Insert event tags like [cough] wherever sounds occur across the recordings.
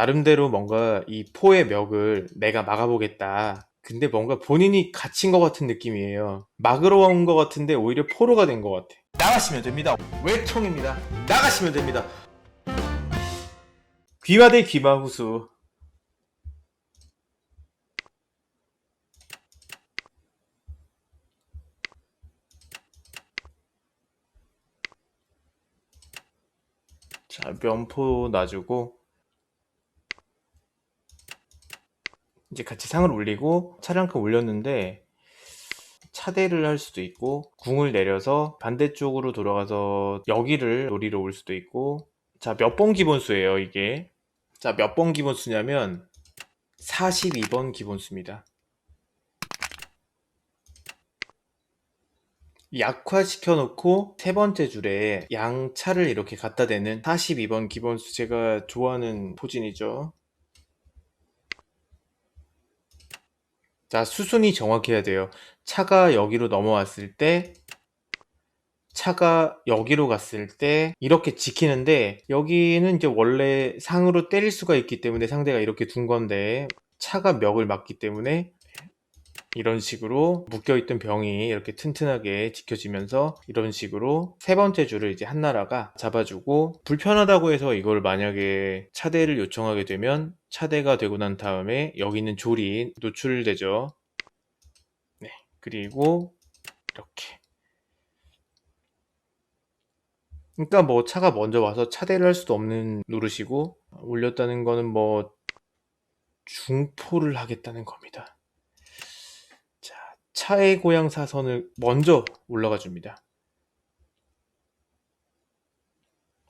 나름대로 뭔가 이 포의 멱을 내가 막아보겠다. 근데 뭔가 본인이 갇힌 것 같은 느낌이에요. 막으러 온 것 같은데 오히려 포로가 된 것 같아. 나가시면 됩니다. 외통입니다. 나가시면 됩니다. 귀마 대 귀마 후수. 자, 면포 놔주고 이제 같이 상을 올리고 차를 한 칸 올렸는데 차대를 할 수도 있고 궁을 내려서 반대쪽으로 돌아가서 여기를 노리러 올 수도 있고. 자 몇 번 기본수예요 이게? 자 몇 번 기본수냐면 42번 기본수입니다. 약화시켜 놓고 세 번째 줄에 양차를 이렇게 갖다 대는 42번 기본수 제가 좋아하는 포진이죠 자, 수순이 정확해야 돼요. 차가 여기로 넘어왔을 때, 차가 여기로 갔을 때, 이렇게 지키는데, 여기는 이제 원래 상으로 때릴 수가 있기 때문에 상대가 이렇게 둔 건데, 차가 멱을 맞기 때문에, 이런 식으로 묶여있던 병이 이렇게 튼튼하게 지켜지면서 이런 식으로 세 번째 줄을 이제 한나라가 잡아주고 불편하다고 해서 이걸 만약에 차대를 요청하게 되면 차대가 되고 난 다음에 여기 있는 줄이 노출되죠. 네. 그리고 이렇게. 그러니까 뭐 차가 먼저 와서 차대를 할 수도 없는 노릇이고 올렸다는 거는 뭐 중포를 하겠다는 겁니다. 차의 고향 사선을 먼저 올라가 줍니다.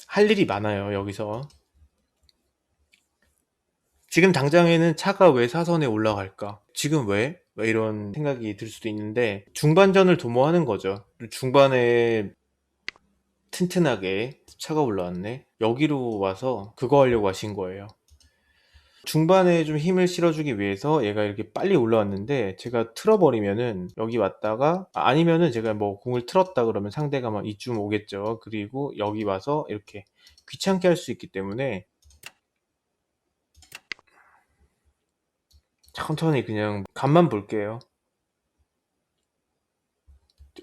할 일이 많아요, 여기서. 지금 당장에는 차가 왜 사선에 올라갈까? 지금 왜? 왜 이런 생각이 들 수도 있는데 중반전을 도모하는 거죠. 중반에 튼튼하게 차가 올라왔네. 여기로 와서 그거 하려고 하신 거예요. 중반에 좀 힘을 실어주기 위해서 얘가 이렇게 빨리 올라왔는데 제가 틀어버리면은 여기 왔다가 아니면은 제가 뭐 공을 틀었다 그러면 상대가 막 이쯤 오겠죠. 그리고 여기 와서 이렇게 귀찮게 할 수 있기 때문에 천천히 그냥 간만 볼게요.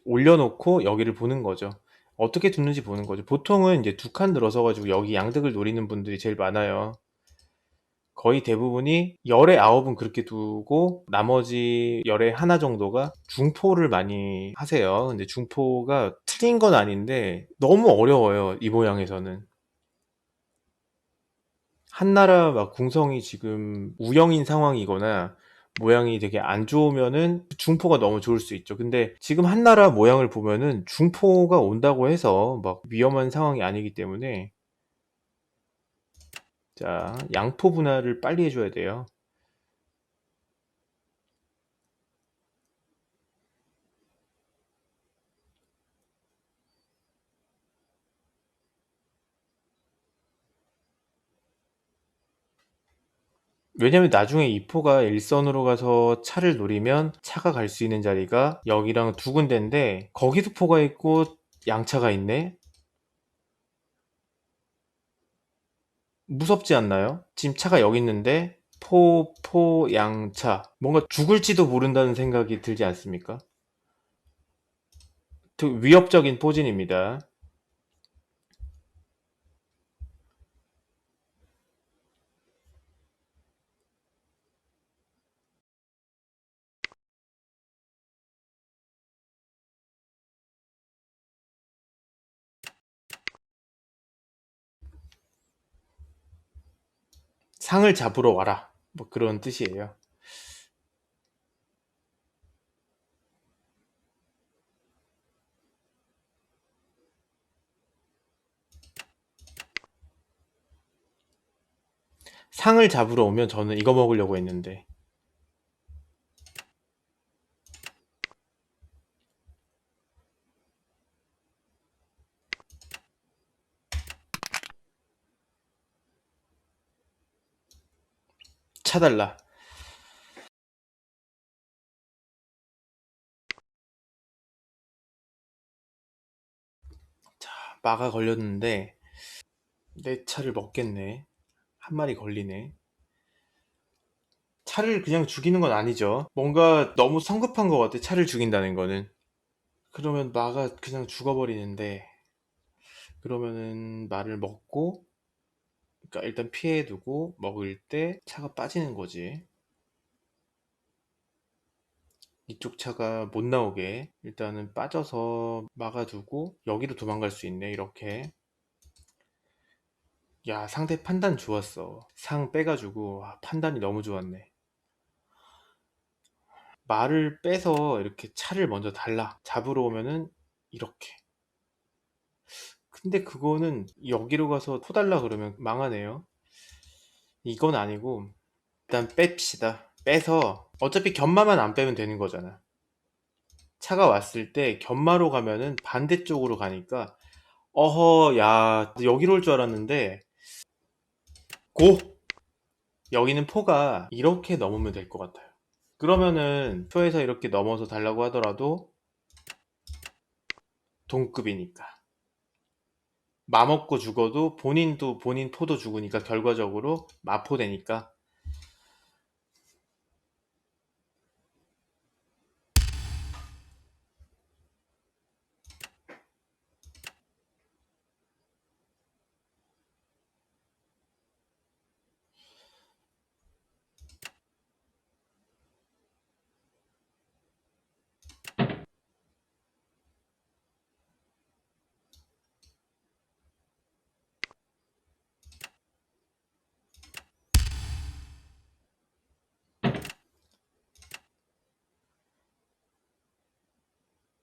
올려놓고 여기를 보는 거죠. 어떻게 두는지 보는 거죠. 보통은 이제 두 칸 들어서 가지고 여기 양득을 노리는 분들이 제일 많아요. 거의 대부분이 열에 아홉은 그렇게 두고 나머지 열에 하나 정도가 중포를 많이 하세요. 근데 중포가 틀린 건 아닌데 너무 어려워요. 이 모양에서는. 한나라 막 궁성이 지금 우영인 상황이거나 모양이 되게 안 좋으면은 중포가 너무 좋을 수 있죠. 근데 지금 한나라 모양을 보면은 중포가 온다고 해서 막 위험한 상황이 아니기 때문에 자, 양포 분할을 빨리 해줘야 돼요. 왜냐면 나중에 이 포가 일선으로 가서 차를 노리면 차가 갈 수 있는 자리가 여기랑 두 군데인데 거기도 포가 있고 양차가 있네? 무섭지 않나요? 지금 차가 여기 있는데 포, 포, 양차 뭔가 죽을지도 모른다는 생각이 들지 않습니까? 위협적인 포진입니다. 상을 잡으러 와라. 뭐 그런 뜻이에요. 상을 잡으러 오면 저는 이거 먹으려고 했는데 차달라 자 마가 걸렸는데 내 차를 먹겠네 한 마리 걸리네. 차를 그냥 죽이는 건 아니죠. 뭔가 너무 성급한 것 같아. 차를 죽인다는 거는. 그러면 마가 그냥 죽어버리는데 그러면은 말을 먹고 그러니까 일단 피해 두고 먹을 때 차가 빠지는 거지. 이쪽 차가 못 나오게 일단은 빠져서 막아두고 여기로 도망갈 수 있네 이렇게. 야 상대 판단 좋았어. 상 빼가지고 아, 판단이 너무 좋았네. 말을 빼서 이렇게 차를 먼저 달라. 잡으러 오면은 이렇게 근데 그거는 여기로 가서 포달라 그러면 망하네요. 이건 아니고 일단 뺍시다. 빼서 어차피 견마만 안 빼면 되는 거잖아. 차가 왔을 때 견마로 가면은 반대쪽으로 가니까 어허 야 여기로 올 줄 알았는데 고! 여기는 포가 이렇게 넘으면 될 것 같아요. 그러면은 표에서 이렇게 넘어서 달라고 하더라도 동급이니까 마먹고 죽어도 본인도 본인 포도 죽으니까 결과적으로 마포 되니까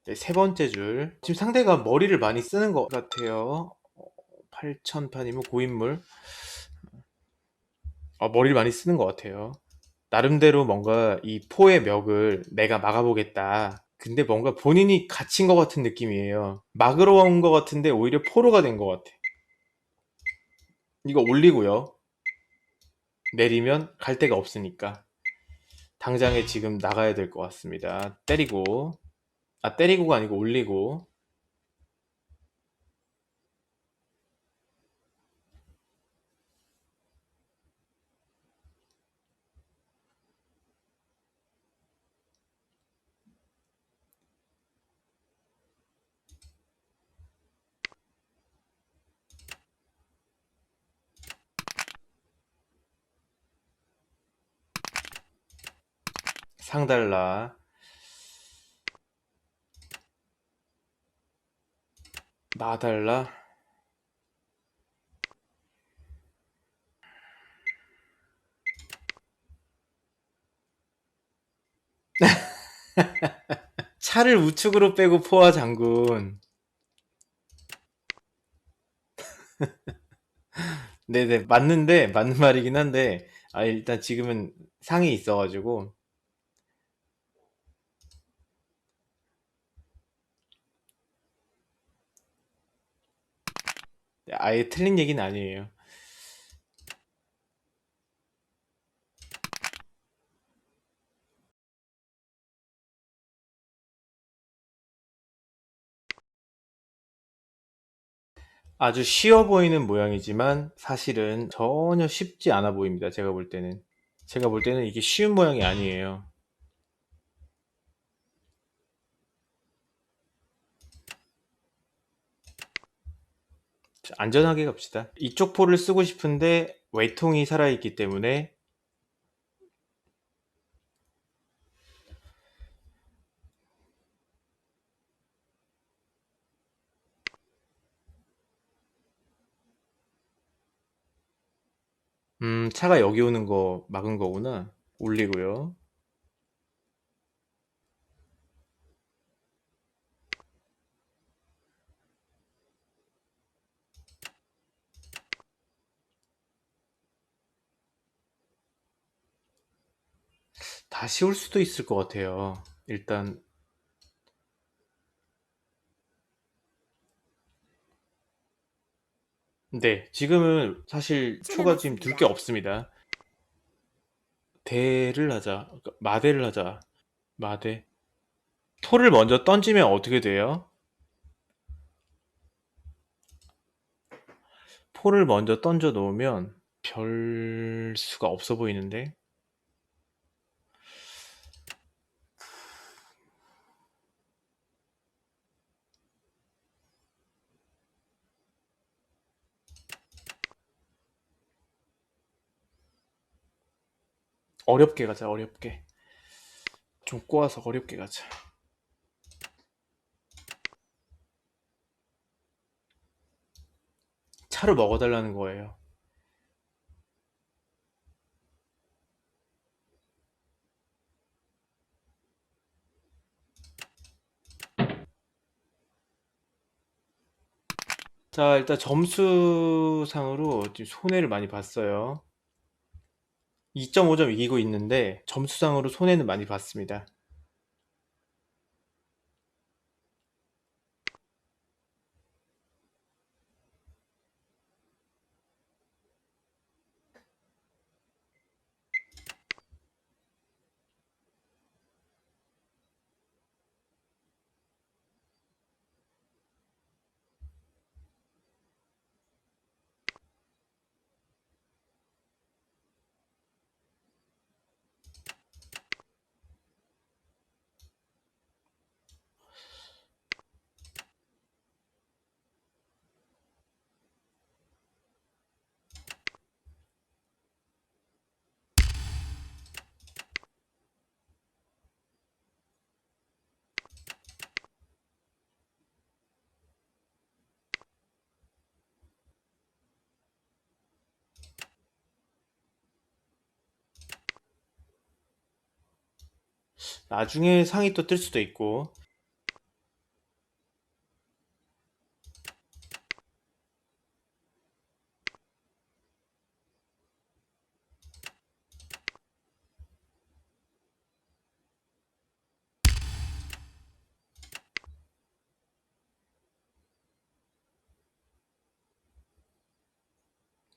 네, 세 번째 줄. 지금 상대가 머리를 많이 쓰는 것 같아요. 8천판이면 고인물. 어, 머리를 많이 쓰는 것 같아요. 나름대로 뭔가 이 포의 멱을 내가 막아보겠다. 근데 뭔가 본인이 갇힌 것 같은 느낌이에요. 막으러 온 것 같은데 오히려 포로가 된 것 같아. 이거 올리고요. 내리면 갈 데가 없으니까. 당장에 지금 나가야 될 것 같습니다. 때리고. 아, 때리고가 아니고 올리고. 상달라. 마달라. [laughs] 차를 우측으로 빼고 포화 장군. [laughs] 네네, 맞는데, 맞는 말이긴 한데, 아, 일단 지금은 상이 있어가지고, 아예 틀린 얘기는 아니에요. 아주 쉬워 보이는 모양이지만 사실은 전혀 쉽지 않아 보입니다. 제가 볼 때는. 제가 볼 때는 이게 쉬운 모양이 아니에요. 안전하게 갑시다. 이쪽 포를 쓰고 싶은데 외통이 살아있기 때문에 음, 차가 여기 오는 거 막은 거구나. 올리고요. 다시 올 수도 있을 것 같아요. 일단 네, 지금은 사실 초가 지금 둘게 없습니다. 대를 하자. 그러니까 마대를 하자. 마대. 토를 먼저 던지면 어떻게 돼요? 포를 먼저 던져 놓으면 별 수가 없어 보이는데 어렵게 가자 어렵게. 좀 꼬아서 어렵게 가자. 차를 먹어달라는 거예요. 자 일단 점수상으로 지금 손해를 많이 봤어요 2.5점 이기고 있는데 점수상으로 손해는 많이 봤습니다 나중에 상이 또 뜰 수도 있고.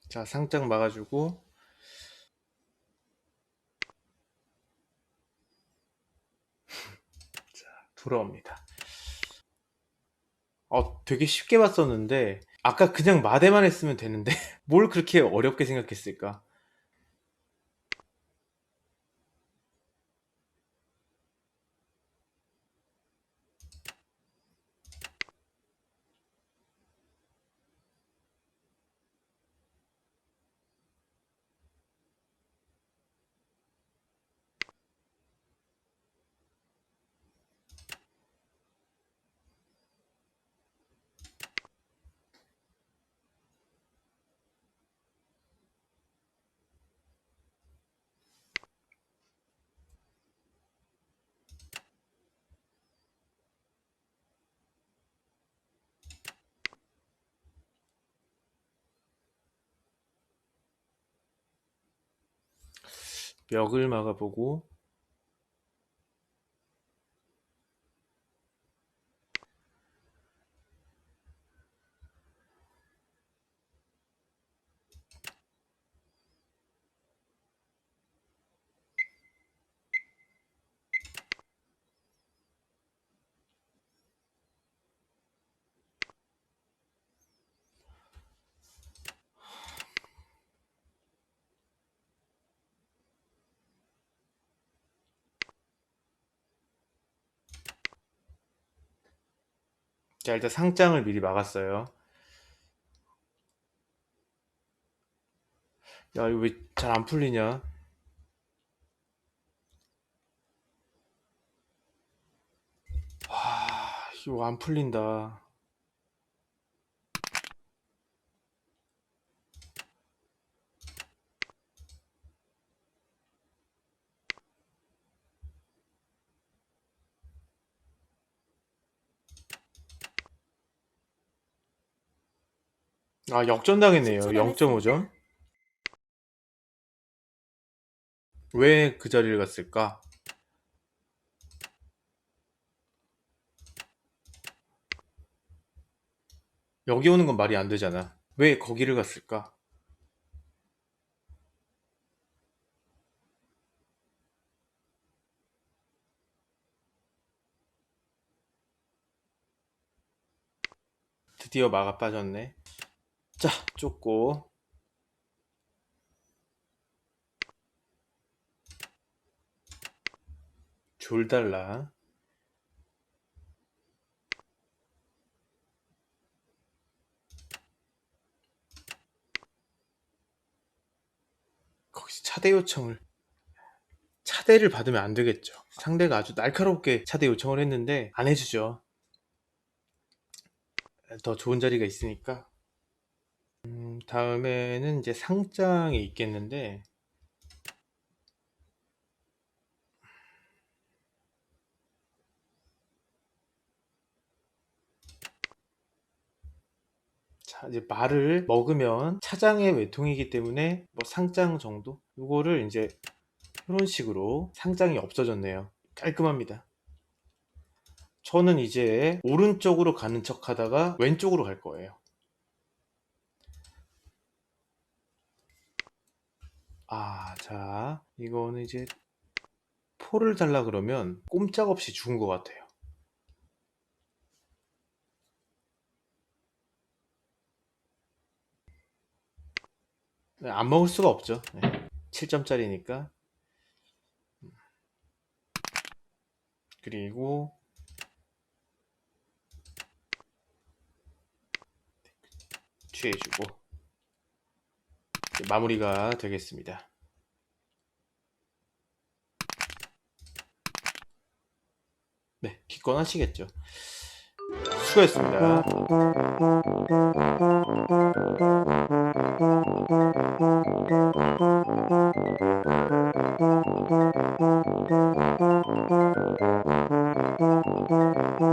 자 상장 막아주고 자 돌아옵니다. 어 되게 쉽게 봤었는데 아까 그냥 마대만 했으면 되는데 [laughs] 뭘 그렇게 어렵게 생각했을까 멱을 막아보고 자 일단 상장을 미리 막았어요. 야 이거 왜 잘 안 풀리냐? 와 이거 안 풀린다 아 역전당했네요. 0.5점 왜 그 자리를 갔을까? 여기 오는 건 말이 안 되잖아. 왜 거기를 갔을까? 드디어 막아 빠졌네 자, 쫓고. 졸달라. 거기서 차대 요청을. 차대를 받으면 안 되겠죠. 상대가 아주 날카롭게 차대 요청을 했는데 안 해주죠. 더 좋은 자리가 있으니까 음, 다음에는 이제 상장이 있겠는데 자, 이제 말을 먹으면 차장의 외통이기 때문에 뭐 상장 정도? 이거를 이제 이런 식으로 상장이 없어졌네요. 깔끔합니다. 저는 이제 오른쪽으로 가는 척 하다가 왼쪽으로 갈 거예요. 아, 자, 이거는 이제 포를 달라 그러면 꼼짝없이 죽은 것 같아요. 네, 안 먹을 수가 없죠. 7점짜리니까. 그리고 취해주고 마무리가 되겠습니다. 네, 기권하시겠죠. 수고했습니다. [laughs]